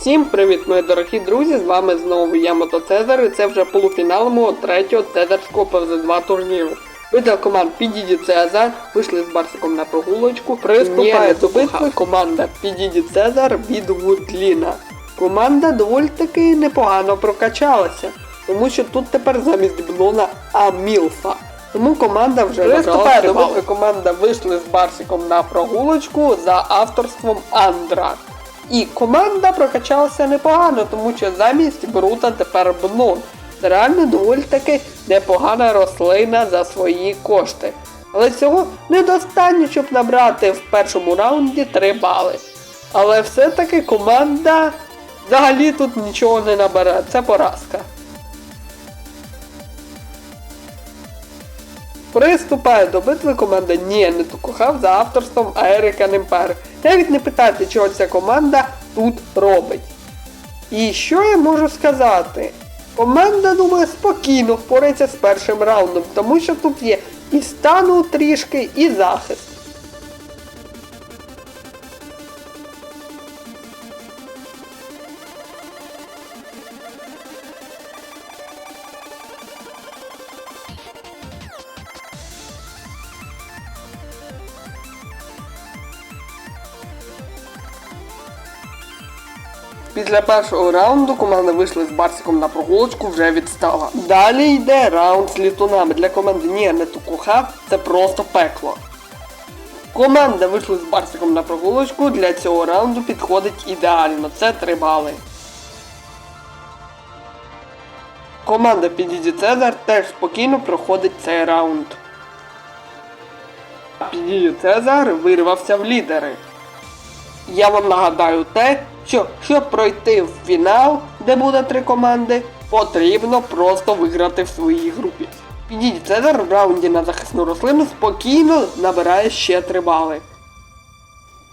Всім привіт, мої дорогі друзі! З вами знову я Мото Цезар і це вже полуфінал мого третього Цезарського ПВЗ-2 турніру. Видав команд Підіді Цезар, вийшли з Барсиком на прогулочку. Приступає до битви команда Підіді Цезар від Гудліна. Команда доволі таки непогано прокачалася, тому що тут тепер замість Блона Амілфа. Тому команда вже Приступає до битви команда вийшли з Барсиком на прогулочку за авторством Андра. І команда прокачалася непогано, тому що замість Брута тепер Бнон. Це реально доволі таки непогана рослина за свої кошти. Але цього недостатньо, щоб набрати в першому раунді 3 бали. Але все-таки команда взагалі тут нічого не набере, це поразка. Приступає до битви команда Ні, не Тукухав за авторством Ерика Немпер. Навіть не питайте, чого ця команда тут робить. І що я можу сказати? Команда, думаю, спокійно впорається з першим раундом, тому що тут є і стану трішки, і захист. Після першого раунду команда вийшла з Барсиком на прогулочку, вже відстала. Далі йде раунд з літунами. Для команди Ні, не Тукуха, це просто пекло. Команда вийшла з Барсиком на прогулочку, для цього раунду підходить ідеально. Це 3 бали. Команда Підіді Цезар теж спокійно проходить цей раунд. Підіді Цезар вирвався в лідери. Я вам нагадаю те, що щоб пройти в фінал, де буде три команди, потрібно просто виграти в своїй групі. Підіть Цезар в раунді на захисну рослину спокійно набирає ще 3 бали.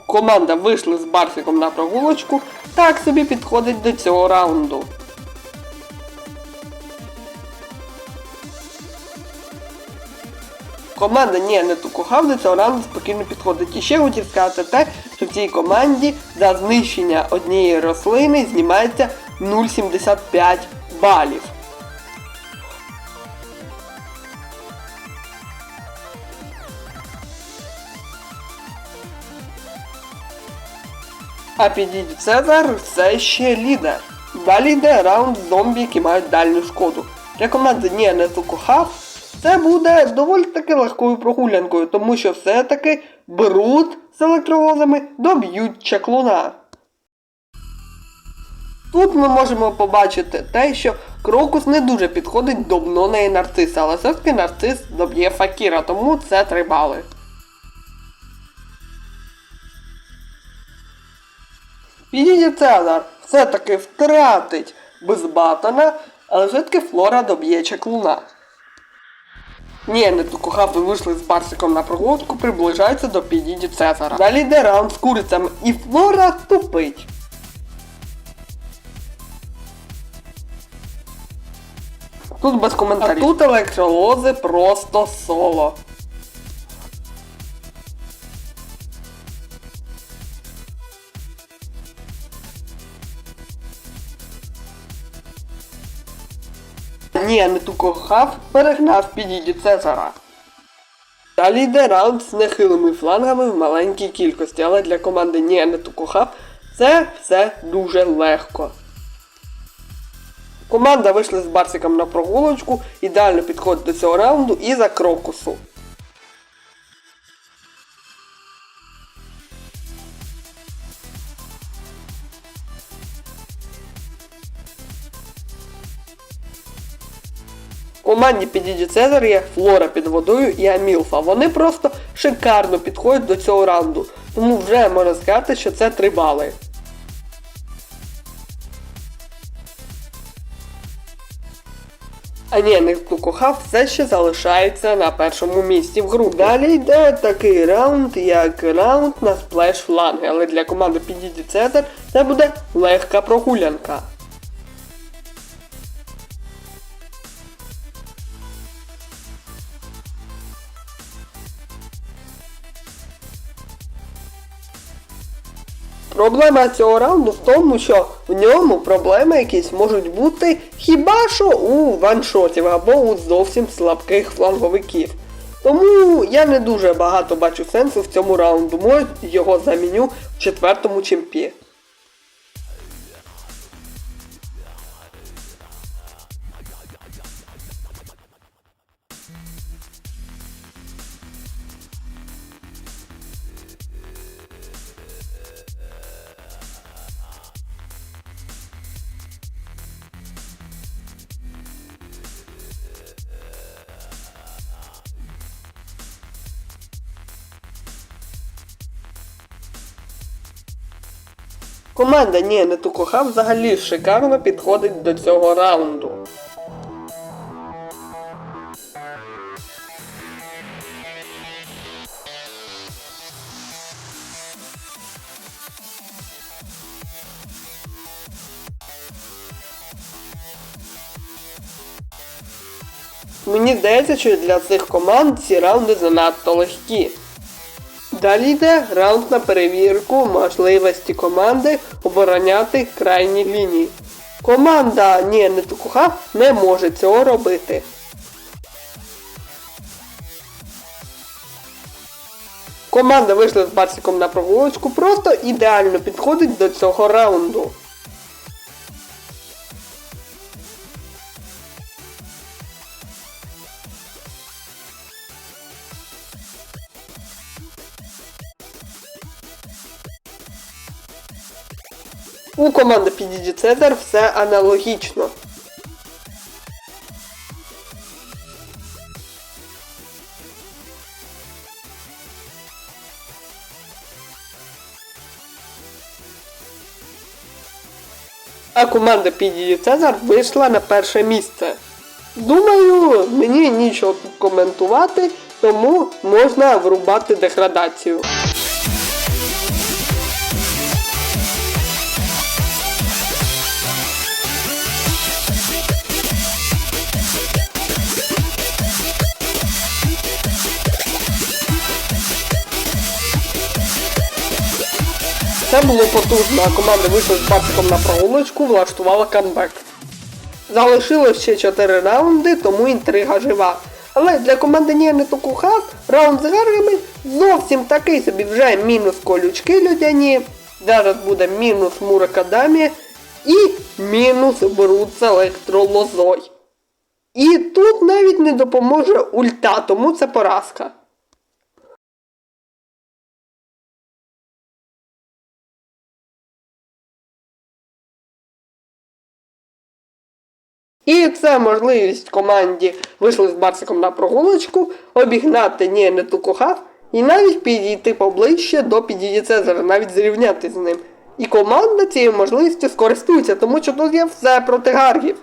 Команда вийшла з Барсиком на прогулочку, так собі підходить до цього раунду. Команда ні, не Тукухав до цього раунду спокійно підходить. І ще хотів сказати те, що в цій команді за знищення однієї рослини знімається 0,75 балів. А підіть Цезар все ще лідер. Далі йде раунд зомбі, які мають дальню шкоду. Для команди Ні, не Тукухав це буде доволі таки легкою прогулянкою, тому що все-таки беруть з електровозами доб'ють чаклуна. Тут ми можемо побачити те, що крокус не дуже підходить до Бнона нарциса, але все-таки нарцис доб'є факіра, тому це 3 бали. Підійде Цезар все-таки втратить без батона, але все-таки Флора доб'є чаклуна. Ні, не Тукухави вийшли з Барсиком на прогулку, приближаються до підіді Цезара. Далі йде раунд з курицями і Флора тупить. Тут без коментарів. А тут електролози просто соло. Ні, не Тукохав перегнав підіді Цезара. Далі йде раунд з нехилими флангами в маленькій кількості, але для команди Ні, не Тукохав це все дуже легко. Команда вийшла з Барсиком на прогулочку, ідеально підходить до цього раунду і за крокусу. Команді підіді Цезар є Флора під водою і Амілфа. Вони просто шикарно підходять до цього раунду. Тому вже можна сказати, що це 3 бали. А ні, не Кухав все ще залишається на першому місці в групі. Далі йде такий раунд, як раунд на сплеш фланги. Але для команди Підіді Цезар це буде легка прогулянка. Проблема цього раунду в тому, що в ньому проблеми якісь можуть бути хіба що у ваншотів або у зовсім слабких фланговиків. Тому я не дуже багато бачу сенсу в цьому раунду. Може його заміню в четвертому чемпі. Команда Ні, не Тукоха взагалі шикарно підходить до цього раунду. Мені здається, що для цих команд ці раунди занадто легкі. Далі йде раунд на перевірку можливості команди обороняти крайні лінії. Команда Ні, не Тукуха не може цього робити. Команда вийшла з Барсиком на прогулочку, просто ідеально підходить до цього раунду. У команди PDG Цезар все аналогічно. А команда PDG Цезар вийшла на перше місце. Думаю, мені нічого коментувати, тому можна врубати деградацію. Це було потужно, а команда вийшла з Барсиком на прогулочку, влаштувала камбек. Залишилось ще 4 раунди, тому інтрига жива. Але для команди Ніни Токуха раунд з гаргами зовсім такий собі вже мінус колючки людяні. Зараз буде мінус Муракадамі і мінус Брут з електролозой. І тут навіть не допоможе ульта, тому це поразка. І це можливість команді вийшли з Барсиком на прогулочку, обігнати ні не Тукухав і навіть підійти поближче до підійді Цезаря, навіть зрівняти з ним. І команда цією можливістю скористується, тому що тут є все проти гаргів.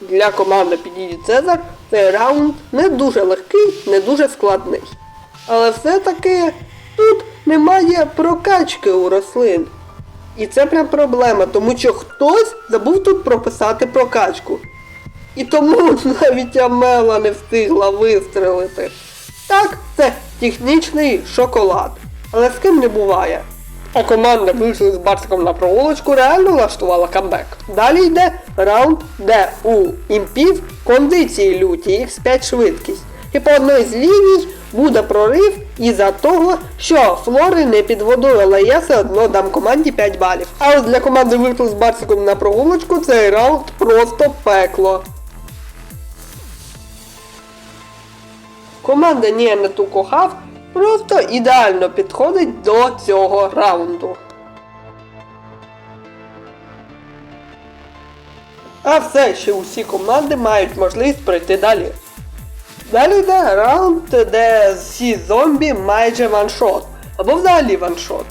Для команди підійде Цезар цей раунд не дуже легкий, не дуже складний. Але все-таки тут немає прокачки у рослин. І це прям проблема, тому що хтось забув тут прописати прокачку. І тому навіть Амела не встигла вистрелити. Так, це технічний шоколад. Але з ким не буває. А команда вийшла з Барсиком на проволочку, реально влаштувала камбек. Далі йде раунд, де у імпів кондиції люті, X5 швидкість. І по одній з ліній буде прорив із-за того, що флори не під водою, але я все одно дам команді 5 балів. А ось для команди вийшла з Барсиком на прогулочку цей раунд просто пекло. Команда Ніана Тукохав просто ідеально підходить до цього раунду. А все ще усі команди мають можливість пройти далі. Далі йде раунд, де всі зомбі майже ваншот, або взагалі ваншот.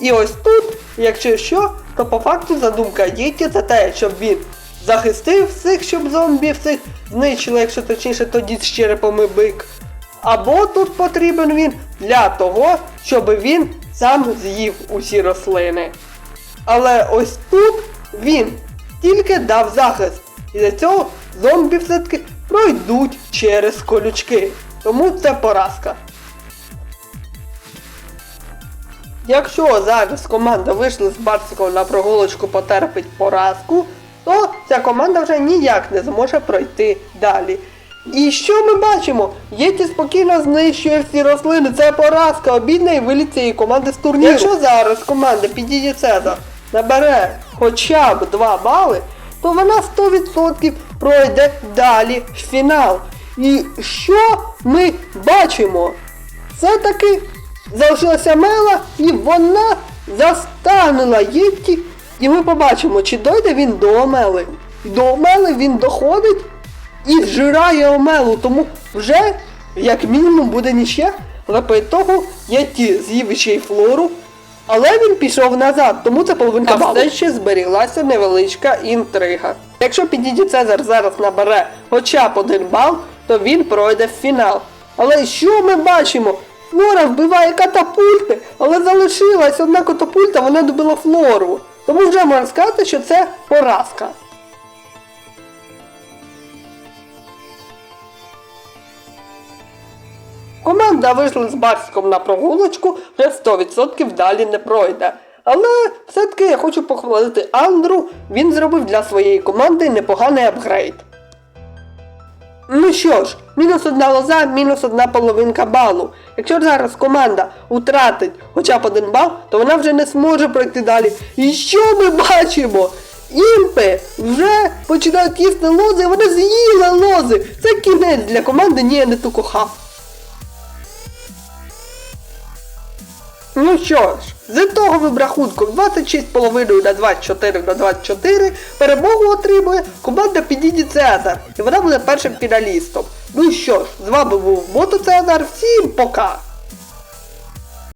І ось тут, якщо що, то по факту задумка Єті це те, щоб він захистив всіх, щоб зомбі всіх знищили, якщо точніше тоді з черепом і бик. Або тут потрібен він для того, щоб він сам з'їв усі рослини. Але ось тут він тільки дав захист. І за цього зомбі все-таки пройдуть через колючки. Тому це поразка. Якщо зараз команда вийшла з Барсиком на прогулочку потерпить поразку, то ця команда вже ніяк не зможе пройти далі. І що ми бачимо? Єті спокійно знищує всі рослини, це поразка, обідна і виліт цієї команди з турніру. Якщо зараз команда підійде Цезар набере хоча б 2 бали, то вона 100% пройде далі в фінал. І що ми бачимо? Все-таки залишилася Мела і вона застанила Єтті. І ми побачимо, чи дойде він до Омели. До Омели він доходить і зжирає Омелу, тому вже як мінімум буде ніще. Але по ітогу Єтті з'їв ще й флору. Але він пішов назад, тому це половинка балу. все ще зберіглася невеличка інтрига. Якщо Підіді Цезар зараз набере хоча б один бал, то він пройде в фінал. Але що ми бачимо? Флора вбиває катапульти, але залишилась одна катапульта, вона добила флору. Тому вже можна сказати, що це поразка. Команда вийшла з Барськом на прогулочку, вже 100% далі не пройде. Але все-таки я хочу похвалити Андру, він зробив для своєї команди непоганий апгрейд. Ну що ж, мінус одна лоза, мінус одна половинка балу. Якщо зараз команда втратить хоча б один бал, то вона вже не зможе пройти далі. І що ми бачимо? Імпи вже починають їсти лози, вони з'їли лози. Це кінець для команди, ні, я не ту кохав. Ну що ж, з ітоговим рахунком 26,5 на 24 на 24 перемогу отримує команда Підіді Цезар. І вона буде першим фіналістом. Ну що ж, з вами був Мото Цезар, всім пока!